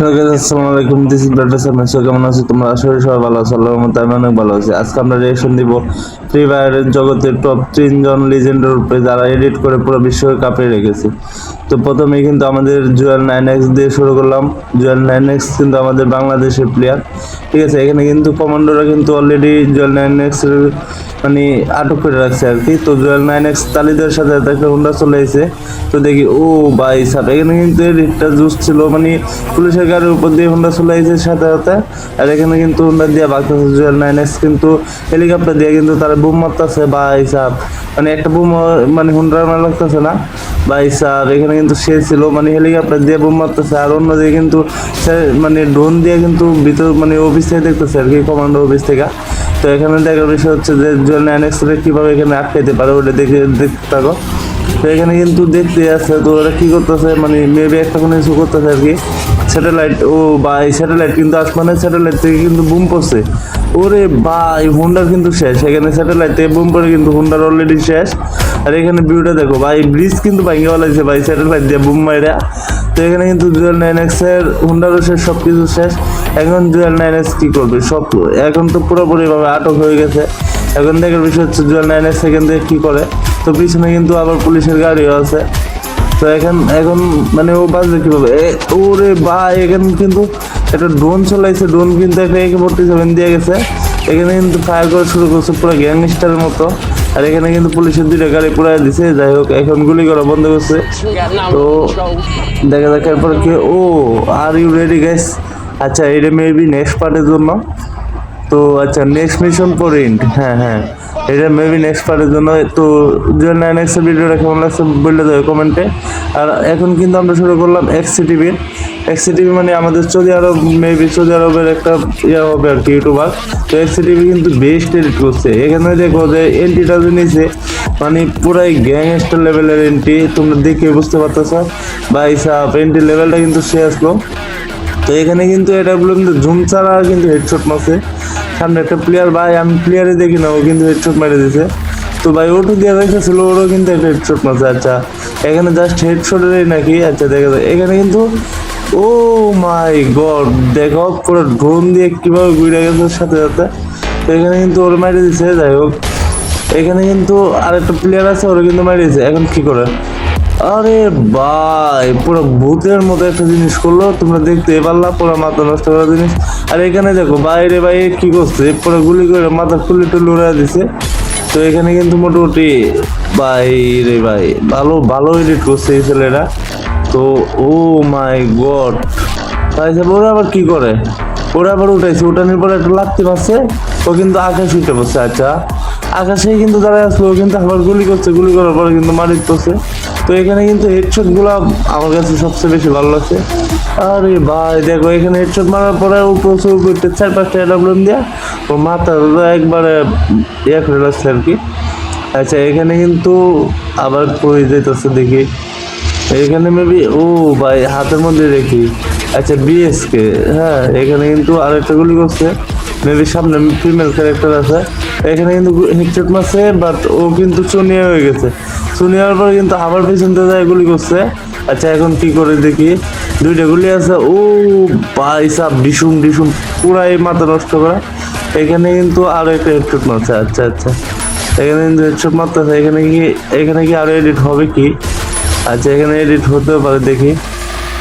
Hello guys আসসালামু আলাইকুম। This is brother সামনে সো কেমন আছো? তোমরা আশা করি সবাই ভালো আছো। আল্লাহর রহমতে আমি অনেক ভালো আছি। আজকে আমরা রিঅ্যাকশন দিব ফ্রি ফায়ারের জগতের টপ তিনজন লিজেন্ডের উপরে যারা এডিট করে পুরো বিশ্বকে কাঁপিয়ে রেখেছে। তো প্রথমে কিন্তু আমাদের জুয়েল নাইন এক্স দিয়ে শুরু করলাম। জুয়েল নাইন এক্স কিন্তু আমাদের বাংলাদেশের প্লেয়ার ঠিক আছে, এখানে কিন্তু কমান্ডোরা কিন্তু অলরেডি জুয়েল নাইন এক্স মানে আটক করে রাখছে আর কি। তো জুয়েল নাইন এক্স তালিদের সাথে একটা হুন্ডা চলে এসেছে তো দেখি, ও ভাই সাপ এখানে কিন্তু এডিটটা জুস ছিল মানে পুলিশের গাড়ির উপর দিয়ে হুন্ডা চলে এসেছে সাথে সাথে। আর এখানে কিন্তু হুন্ডা দিয়ে বাগতেছে জুয়েল নাইন এক্স। কিন্তু হেলিকপ্টার দিয়ে কিন্তু তারা বুম মারতেছে। ভাই সাপ মানে একটা বুম মানে হুন্ডার মার লাগতেছে না। ভাই সাপ এখানে কিন্তু সে ছিল মানে হেলিকপ্টার দিয়ে বুম মারতেছে। আর অন্যদিকে কিন্তু মানে ড্রোন দিয়ে কিন্তু ভিতর মানে অফিস থেকে দেখতেছে আর কি কমান্ডো অফিস থেকে। তো এখানে দেখার বিষয় হচ্ছে যে জন্য অ্যানেক্সরে কীভাবে এখানে আটকাইতে পারে, ওটা দেখে দেখতে থাকো। এখানে কিন্তু দেখতে আছে, তো ওরা কী করতেছে মানে মেবি একটা কোনো কিছু করতেছে আর কি। স্যাটেলাইট ও ভাই স্যাটেলাইট কিন্তু আসমানের স্যাটেলাইট থেকে কিন্তু বুম পড়ছে ওরে ভাই হুন্ডার কিন্তু শেষ। এখানে স্যাটেলাইট থেকে বুম পড়ে কিন্তু হুন্ডার অলরেডি শেষ। আর এখানে ভিউটা দেখো, ভাই ব্রিজ কিন্তু ভাঙে লাগছে ভাই স্যাটেলাইট দিয়ে বুম মাইরা। তো এখানে কিন্তু জুয়েল নাইন এক্সের হুন্ডারও শেষ সব কিছু শেষ। এখন জুয়েল নাইন এক্স কি করবে? সব এখন তো পুরোপুরি ভাবে আটক হয়ে গেছে। এখন দেখার বিষয় হচ্ছে জুয়েল নাইন এক্স এখান থেকে কী করে? তো পিছনে কিন্তু আবার পুলিশের গাড়িও আছে। তো এখন এখন মানে ও বাজবে কীভাবে? ওরে ভাই, এখানে কিন্তু একটা ড্রোন চলাইছে। ড্রোন কিন্তু একটা একে ফোর্টি সেভেন দিয়ে গেছে। এখানে কিন্তু ফায়ার করা শুরু করছে পুরো গ্যাংস্টারের মতো। আর এখানে কিন্তু পুলিশের দুইটা গাড়ি পুরাই দিছে। যাই হোক, এখন গুলি করা বন্ধ করছে। তো দেখা যাক এরপর কি ও আর ইউ রেডি গাইস আচ্ছা এটা মেবি নেক্সট পার্টের জন্য। তো আচ্ছা নেক্সট মিশন পয়েন্ট হ্যাঁ হ্যাঁ। এটা মেবি নেক্সট পার্টের জন্য। তো জুয়েল নাইন এক্সের ভিডিওটা কেমন লাগছে বললে দেবে কমেন্টে আর এখন কিন্তু আমরা শুরু করলাম এক্সি টিভির এক্সি টিভি মানে আমাদের সৌদি আরব মেবি সৌদি আরবের একটা ইয়ে হবে আর কি ইউটিউবার তো এক্সি টিভি কিন্তু বেস্ট এডিট করছে। এখানে দেখো যে এন্ট্রিটা যে নিছে মানে পুরাই গ্যাংস্টার লেভেলের এন্ট্রি তোমরা দেখে বুঝতে পারতেছ। ভাই সাহ এন্ট্রি লেভেলটা কিন্তু সে আসলো তো এখানে কিন্তু এটা বলে কিন্তু ঝুম ছাড়া কিন্তু হেডশট মারছে। সামনে একটা প্লেয়ার ভাই, আমি প্লেয়ারে দেখি না, ও কিন্তু হেডশট মেরে দিছে। তো ভাই ওটু দিয়ে রেখেছিল ওরও কিন্তু একটা হেডশট মারছে আচ্ছা। এখানে জাস্ট হেডশটেরই নাকি? আচ্ছা দেখা যায় এখানে কিন্তু, ও মাই গড, দেখো, পুরো ড্রোন দিয়ে কীভাবে ঘুরে গেছে সাথে সাথে। তো এখানে কিন্তু ওর মেরে দিছে, যাই হোক। এখানে কিন্তু আরেকটা প্লেয়ার আছে ওরা কিন্তু মেরে দিছে। এখন কি করে? আরে ভাই পুরো ভূতের মতো একটা জিনিস করল তোমরা দেখতে পারলা পুরো মাথা নষ্ট করা জিনিস। আর এখানে দেখো বাইরে বাইরে কি করছে পুরো গুলি করে মাথা খুলে টুলে উড়াই দিছে। তো এখানে কিন্তু মোটামুটি ভাই রে ভাই ভালো ভালো এডিট করছে এই ছেলেরা। তো ও মাই গড। সাহেব, ওরা আবার কি করে? ওরা আবার উঠাইছে উঠানোর পরে একটা লাগতে পারছে ও কিন্তু আকাশ উঠে বসছে আচ্ছা। আকাশে কিন্তু দাঁড়ায় আসলো কিন্তু আবার গুলি করছে গুলি করার পরে কিন্তু মারিত করছে তো এখানে কিন্তু হেডশটগুলা আমার কাছে সবচেয়ে বেশি ভালো লাগছে। আরে ভাই, দেখো, এখানে হেডশট মারার পরে ও প্রচুর করতে চার পাঁচটা এডাব্লুম দিয়া ও মাথা একবারে ইয়ে করে লাগছে আর কি। আচ্ছা এখানে কিন্তু আবার কই যেতেছে দেখি। এখানে মেবি ও ভাই, হাতের মধ্যে দেখি। আচ্ছা বিএসকে হ্যাঁ এখানে কিন্তু আরেকটা গুলি করছে। মেবি সামনে ফিমেল ক্যারেক্টার আছে। এখানে কিন্তু হেডশট মারছে বাট ও কিন্তু চুনিয়া হয়ে গেছে। চুনিয়ার পর কিন্তু আবার পিছন থেকে গুলি করছে। আচ্ছা এখন কি করে দেখি? দুইটা গুলি আছে। ও ভাই সাপ ডিসুম ডিসুম, পুরাই মাথা নষ্ট করা। এখানে কিন্তু আরও একটা হেডশট মারছে। আচ্ছা আচ্ছা। এখানে কিন্তু হেডশট মারতেছে। এখানে কি এখানে কি আরও এডিট হবে কি? আচ্ছা এখানে এডিট হতেও পারে দেখি।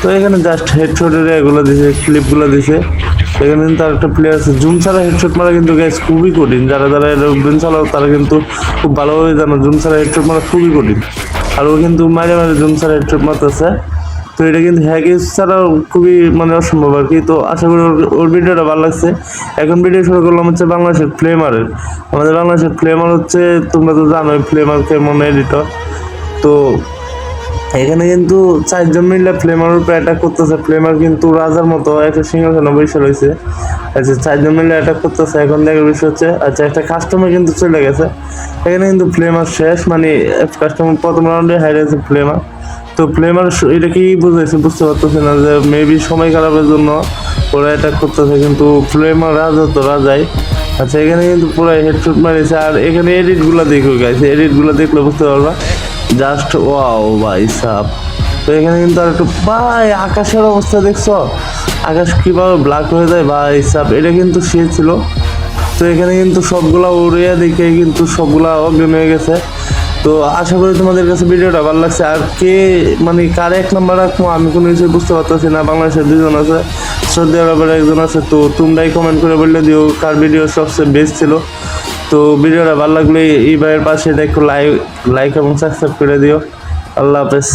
তো এখানে জাস্ট হেডশটের এগুলো দিছে ক্লিপগুলো দিছে। এখানে কিন্তু আরেকটা প্লেয়ার আছে। জুম ছাড়া হেডশট মারা কিন্তু গ্যাস খুবই কঠিন। যারা যারা জুম চালাও, তারা কিন্তু খুব ভালোভাবে জানো জুম ছাড়া হেডশট মারা খুবই কঠিন। আর ও কিন্তু মাঝে মাঝে জুম ছাড়া হেডশট মারতেছে। তো এটা কিন্তু হ্যাকিস ছাড়াও খুবই মানে অসম্ভব আর কি। তো আশা করি ওর- ভিডিওটা ভালো লাগছে। এখন ভিডিও শুরু করলাম হচ্ছে বাংলাদেশের ফ্লেমারের আমাদের বাংলাদেশের ফ্লেমার হচ্ছে, তোমরা তো জানোই ফ্লেমার কেমন এডিটর তো এখানে কিন্তু চারজন মিলে ফ্লেমার উপরে অ্যাটাক করতেছে। ফ্লেমার কিন্তু রাজার মতো একটা সিংহাসনে বসে রয়েছে। আচ্ছা চারজন মিলে অ্যাটাক করতেছে। এখন দেখার বিষয় হচ্ছে আচ্ছা একটা কাস্টমার কিন্তু চলে গেছে। এখানে কিন্তু ফ্লেমার শেষ মানে কাস্টমার প্রথম রাউন্ডে হারিয়েছে ফ্লেমার তো ফ্লেমার এটা কি বুঝাইছে? বুঝতে পারতেছে না যে মেবি সময় খারাপের জন্য ওরা অ্যাটাক করতেছে, কিন্তু ফ্লেমার রাজা তো রাজাই। আচ্ছা এখানে কিন্তু পুরো হেডশট মারিয়েছে আর এখানে এডিটগুলো দেখো গাইছে এডিটগুলো দেখলে বুঝতে পারবা। জাস্ট ওয়াও ভাই সাপ তো এখানে কিন্তু আর একটু, ভাই, আকাশের অবস্থা দেখছ? আকাশ কীভাবে ব্ল্যাক হয়ে যায়, ভাই সাপ এটা কিন্তু সে ছিল। তো এখানে কিন্তু সবগুলা উড়িয়ে দেখে কিন্তু সবগুলা অজ্ঞান হয়ে গেছে। তো আশা করি তোমাদের কাছে ভিডিওটা ভালো লাগছে। আর কে মানে কার এক নাম্বার রাখব আমি কোনো কিছু বুঝতে পারতেছি না। বাংলাদেশের দুজন আছে, সৌদি আরবের একজন আছে। তো তোমরাই কমেন্ট করে বললে দিও কার ভিডিও সবচেয়ে বেস্ট ছিল। তো ভিডিওটা ভালো লাগলে এই ভাইয়ের পাশে দেখো লাইক লাইক এবং সাবস্ক্রাইব করে দিও। আল্লাহ হাফেজ।